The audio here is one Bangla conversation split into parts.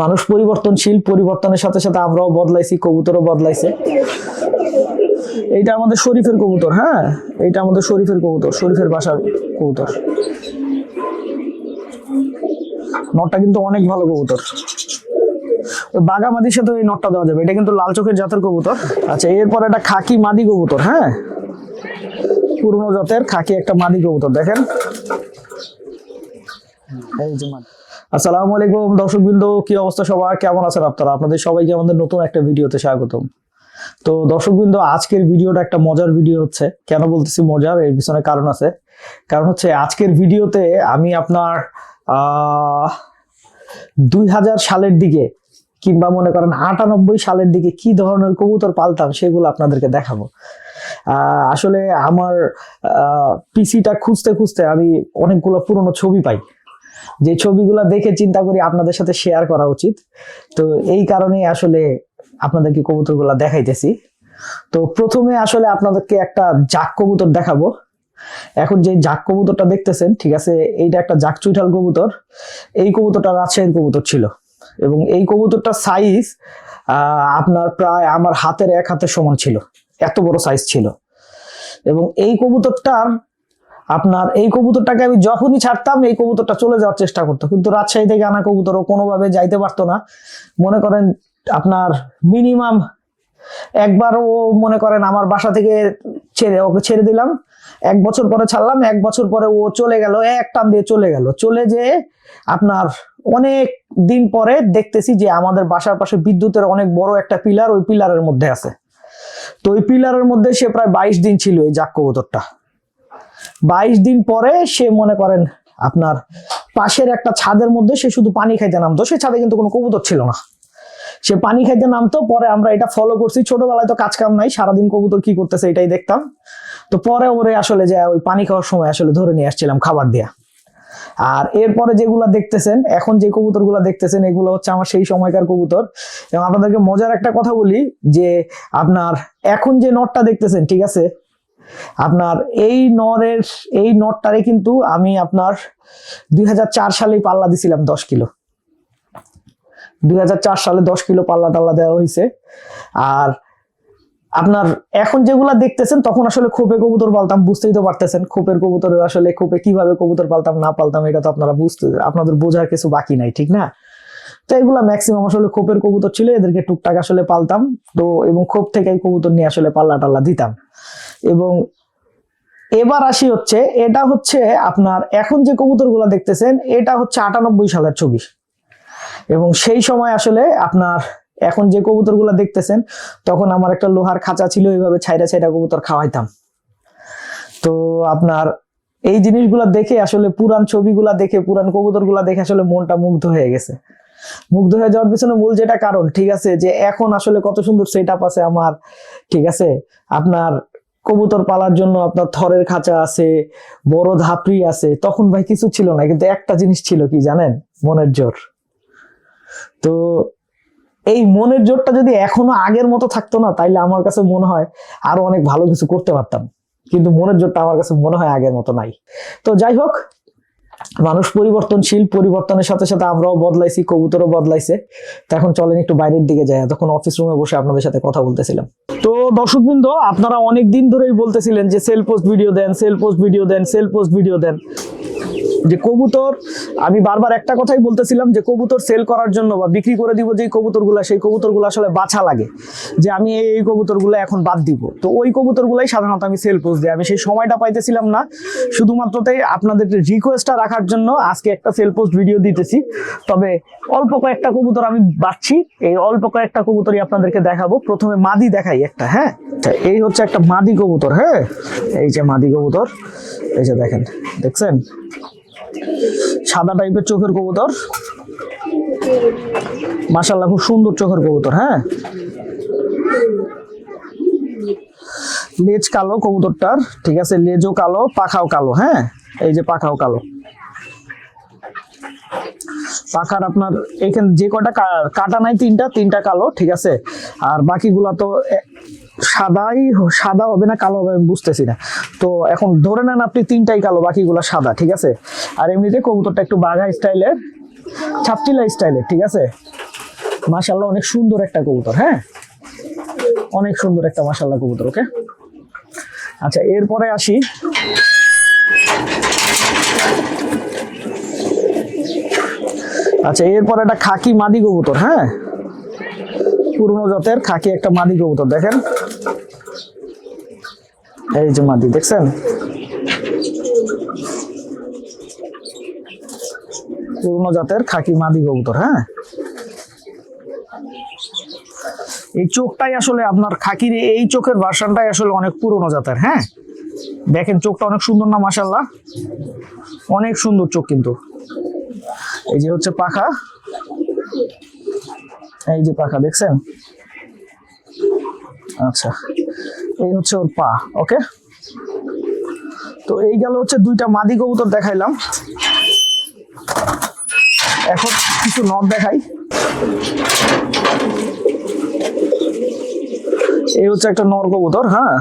মানুষ পরিবর্তনশীল, পরিবর্তনের সাথে সাথে আমরাও বদলাইছি, কবুতরও বদলাইছে। এইটা আমাদের শরীফের কবুতর হ্যাঁ? এইটা আমাদের শরীফের কবুতর, শরীফের বাসার কবুতর। নটটা কিন্তু অনেক ভালো কবুতর। ওই বাঘা মাদির সাথে এই নটটা দেওয়া যাবে। এটা কিন্তু লাল চোখের জাতের কবুতর। আচ্ছা এরপর একটা খাকি মাদি কবুতর হ্যাঁ? পুরনো জাতের খাকি একটা মাদি কবুতর, দেখেন। এই যে মাদি। আসসালামু আলাইকুম দর্শকবৃন্দ, কি অবস্থা সবার? কেমন আছেন আপনারা? আপনাদের সবাইকে আমাদের নতুন একটা ভিডিওতে স্বাগতম। তো দর্শকবৃন্দ, আজকের ভিডিওটা একটা মজার ভিডিও হচ্ছে। কেন বলতেছি মজার? এর পিছনে কারণ আছে। কারণ হচ্ছে আজকের ভিডিওতে আমি আপনার দুই সালের দিকে কিংবা মনে করেন আটানব্বই সালের দিকে কি ধরনের কবুতর পালতাম সেগুলো আপনাদেরকে দেখাবো। আসলে আমার পিসিটা খুঁজতে খুঁজতে আমি অনেকগুলো পুরনো ছবি পাই। যে ছবিগুলো দেখে চিন্তা করি আপনাদের সাথে শেয়ার করা উচিত। তো এই কারণে আসলে আপনাদেরকে কবুতরগুলো দেখাইতেছি। তো প্রথমে আসলে আপনাদেরকে একটা জাক কবুতর দেখাবো। এখন যে জাক কবুতরটা দেখতেছেন, ঠিক আছে, এইটা একটা জাক চুইঠাল কবুতর। এই কবুতরটা রাজশাহীর কবুতর ছিল। এবং এই কবুতরটার সাইজ আপনার প্রায় আমার হাতের এক হাতের সমান ছিল। এত বড় সাইজ ছিল। এবং এই কবুতরটার আপনার এই কবুতরটাকে আমি যখনই ছাড়তাম, এই কবুতরটা চলে যাওয়ার চেষ্টা করতো। কিন্তু রাজশাহী থেকে আনা কবুতর ও কোনোভাবে যাইতে পারতো না। মনে করেন আপনার মিনিমাম একবার ও মনে করেন আমার বাসা থেকে ছেড়ে, ওকে ছেড়ে দিলাম। এক বছর পরে ছাড়লাম, এক বছর পরে ও চলে গেল এক টান দিয়ে চলে গেল। চলে যে আপনার অনেক দিন পরে দেখতেছি যে আমাদের বাসার পাশে বিদ্যুতের অনেক বড় একটা পিলার ওই পিলারের মধ্যে আছে। তো ওই পিলারের মধ্যে সে প্রায় বাইশ দিন ছিল এই জাক কবুতরটা। বাইশ দিন পরে সে মনে করেন আপনার পাশের একটা ছাদের মধ্যে সে শুধু পানি খাইতে নামতো। সে ছাদে কিন্তু কোনো কবুতর ছিল না। সে পানি খাইতে নামতো, পরে আমরা এটা ফলো করছি। ছোটবেলায় তো কাজ কাম নাই, সারাদিন কবুতর কি করতেছে এটাই দেখতাম। তো পরে ওরে আসলে যে ওই পানি খাওয়ার সময় আসলে ধরে নিয়ে আসছিলাম খাবার দিয়া। আর এরপরে যেগুলা দেখতেছেন, এখন যে কবুতরগুলা দেখতেছেন, এগুলো হচ্ছে আমার সেই সময়কার কবুতর। এবং আপনাদেরকে মজার একটা কথা বলি যে, আপনার এখন যে নটটা দেখতেছেন, ঠিক আছে? আপনার এই নরের, এই নটটারে কিন্তু আমি আপনার দুই সালে পাল্লা দিছিলাম দশ কিলো। দুই হাজার চার সালে দশ কিলো পাল্লা টাল্লা দেওয়া হয়েছে আর আপনার এখন যেগুলা দেখতেছেন, তখন আসলে খোপে কবুতর পালতাম, বুঝতেই তো পারতেছেন, খোপের কবুতর আসলে খোপে কীভাবে কবুতর পালতাম, না পালতাম, এটা তো আপনারা বুঝতে, আপনাদের বোঝার কিছু বাকি নাই, ঠিক না? তো এগুলা ম্যাক্সিমাম আসলে খোপের কবুতর ছিল, এদেরকে টুকটাক আসলে পালতাম, তো এবং খোপ থেকে কবুতর নিয়ে আসলে পাল্লা টাল্লা দিতাম। এবং এবার আসি হচ্ছে, এটা হচ্ছে আপনার এখন যে কবুতরগুলো দেখতেছেন, এটা হচ্ছে আটানব্বই সালের ছবি। এবং সেই সময় আসলে আপনার এখন যে কবুতরগুলো দেখতেছেন, তখন আমার একটা লোহার খাঁচা ছিল এইভাবে ছাইরা ছাইরা কবুতর খাওয়াইতাম। তো আপনার এই জিনিসগুলো দেখে আসলে পুরান ছবিগুলা দেখে, পুরান কবুতরগুলা দেখে আসলে মনটা মুগ্ধ হয়ে গেছে। মুগ্ধ হয়ে যাওয়ার পিছনে মূল যেটা কারণ, ঠিক আছে, যে এখন আসলে কত সুন্দর সেট আছে আমার, ঠিক আছে? আপনার কবুতর পালার জন্য আপনার থরের খাঁচা আছে, বড় ধাপড়ি আছে, তখন ভাই কিছু ছিল না, কিন্তু একটা জিনিস ছিল কি জানেন? মনের জোর। তো এই মনের জোরটা যদি এখনও আগের মতো থাকতো না, তাইলে আমার কাছে মনে হয় আরও অনেক ভালো কিছু করতে পারতাম। কিন্তু মনের জোরটা আমার কাছে মনে হয় আগের মতো নাই। তো যাই হোক মানুষ পরিবর্তনশীল, পরিবর্তনের সাথে সাথে আমরাও বদলাইছি, কবুতরও বদলাইছে। তো এখন চলেন একটু বাইরের দিকে যায় তখন অফিস রুমে বসে আপনাদের সাথে কথা বলতেছিলাম। তো দর্শকবৃন্দ, আপনারা অনেক দিন ধরেই বলতেছিলেন যে সেল পোস্ট ভিডিও দেন সেল পোস্ট ভিডিও দেন সেল পোস্ট ভিডিও দেন। যে কবুতর, আমি বারবার একটা কথাই বলতেছিলাম যে কবুতর সেল করার জন্য বা বিক্রি করে দিব যে কবুতরগুলা, সেই কবুতরগুলো আসলে বাছা লাগে। যে আমি এই কবুতরগুলো এখন বাদ দিব। তো ওই কবুতরগুলাই সাধারণত আমি সেল পোস্ট দিই। আমি সেই সময়টা পাইতেছিলাম না। শুধুমাত্রতেই আপনাদের রিকোয়েস্টটা রাখার জন্য আজকে একটা সেল পোস্ট ভিডিও দিতেছি। তবে অল্প কয়েকটা কবুতর আমি বাচ্ছি। এই অল্প কয়েকটা কবুতরই আপনাদেরকে দেখাবো। প্রথমে মাদি দেখাই একটা হ্যাঁ? এই হচ্ছে একটা মাদি কবুতর হ্যাঁ? এই যে মাদি কবুতর। এই যে দেখেন, দেখছেন? সাদা টাইপের চোখের কবুতর। মাশাল্লাহ খুব সুন্দর চোখের কবুতর হ্যাঁ? লেজ কালো কবুতরটার, ঠিক আছে? লেজও কালো, পাখাও কালো হ্যাঁ? এই যে পাখাও কালো। পাখার আপনার এখানে যে কটা কাটা নাই, তিনটা তিনটা কালো, ঠিক আছে? আর বাকিগুলা তো সাদাই সাদা হবে না, কালো হবে, আমি বুঝতেছি না। তো এখন ধরে নেন আপনি তিনটাই কালো, বাকিগুলো সাদা, ঠিক আছে? আর এমনিতে কবুতরটা একটু বাঘা স্টাইলের, ছাপচিলা স্টাইলের, ঠিক আছে? মাশাল্লাহ অনেক সুন্দর একটা কবুতর হ্যাঁ? অনেক সুন্দর একটা মাশাল্লাহ কবুতর, ওকে? আচ্ছা এরপরে আসি। আচ্ছা এরপরে একটা খাকি মাদি কবুতর হ্যাঁ? পুরনো জাতের খাকি একটা মাদি কবুতর, দেখেন। এই যে মাদি, দেখছেন? পুরনো জাতের খাকি মাদি কবুতর হ্যাঁ? এই চোখটাই আসলে আপনার খাকির, এই চোখের ভার্সনটাই আসলে অনেক পুরনো জাতের হ্যাঁ? দেখেন, চোখটা অনেক সুন্দর না মাসাল্লাহ অনেক সুন্দর চোখ কিন্তু। এই যে হচ্ছে পাখা। এই যে পাখা, দেখছেন? আচ্ছা। এই হচ্ছে ওর পা, ওকে? তো এই গেল হচ্ছে দুইটা মাদি কবুতর দেখাইলাম। এখন কিছু নট দেখাই। এই হচ্ছে একটা নর কবুতর হ্যাঁ?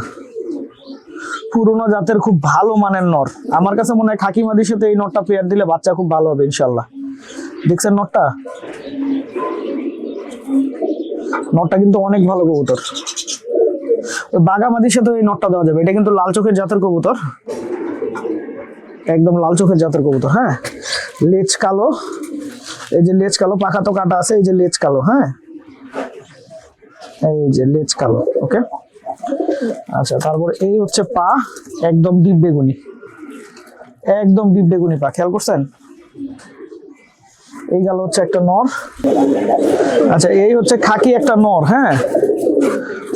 পুরোনো জাতের খুব ভালো মানের নর। আমার কাছে মনে হয় খাকি মাদির সাথে এই নটটা পেয়ার দিলে বাচ্চা খুব ভালো হবে ইনশাল্লাহ দেখছেন নটটা নটটা কিন্তু অনেক ভালো কবুতর। বাগামাদির সাথে এই নটটা দেওয়া যাবে। এটা কিন্তু লাল চোখের জাতের কবুতর। একদম লাল চোখের জাতের কবুতর হ্যাঁ? লেজ কালো। এই যে লেজ কালো, পাখা তো কাটা আছে, এই যে লেজ কালো হ্যাঁ? এই যে লেজ কালো, ওকে? আচ্ছা তারপর এই হচ্ছে পা, একদম ডিপ বেগুনি। একদম ডিপ বেগুনি পা, খেয়াল করছেন? এই গেল হচ্ছে একটা নর। আচ্ছা এই হচ্ছে খাকি একটা নর হ্যাঁ?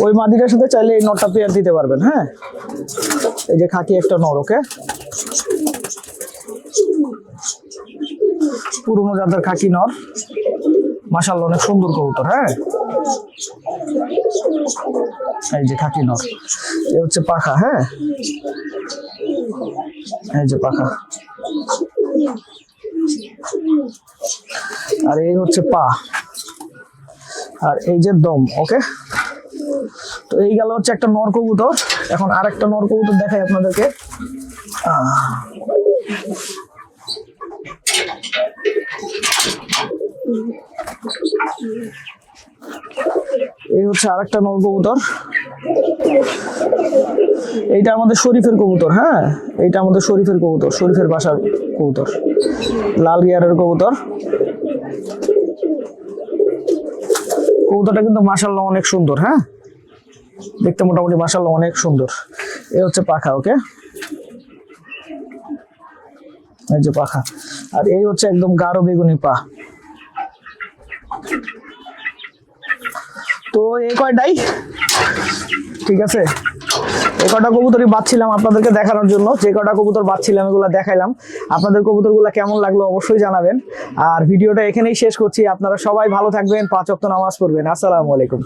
ওই মাদিটার সাথে চাইলে এই নরটা পেয়ার দিতে পারবেন হ্যাঁ? এই যে খাকি একটা নর, ওকে? পুরোনো জাতের খাকি নর। মাসাল্লাহ অনেক সুন্দর কবুতর হ্যাঁ? এই যে খাকি নর। এই হচ্ছে পাখা হ্যাঁ? এই যে পাখা। আর এই হচ্ছে পা। আর এই যে দম, ওকে? তো এই গেল হচ্ছে একটা নর কবুতর। এখন আর একটা নর কবুতর দেখাই আপনাদেরকে। এই হচ্ছে আরেকটা নর কবুতর। এইটা আমাদের শরীফের কবুতর হ্যাঁ? এইটা আমাদের শরীফের কবুতর, শরীফের বাসার কবুতর। লাল গিয়ারের কবুতর। কবুতরটা কিন্তু মাসাল্লাহ অনেক সুন্দর হ্যাঁ? দেখতে মোটামুটি মাসাল্লাহ অনেক সুন্দর। এই হচ্ছে পাখা, ওকে? এই যে পাখা। আর এই হচ্ছে একদম গাঢ় বেগুনি পা। তো এই কয়টাই? ঠিক আছে? এই কটা কবুতরই বাচ্ছিলাম আপনাদেরকে দেখানোর জন্য, যে কটা কবুতর বাচ্ছিলাম এগুলো দেখাইলাম। আপনাদের কবুতরগুলো কেমন লাগল অবশ্যই জানাবেন। আর ভিডিওটা এখানেই শেষ করছি। আপনারা সবাই ভালো থাকবেন, পাঁচ অক্ত নামাজ পড়বেন। আসসালামু আলাইকুম।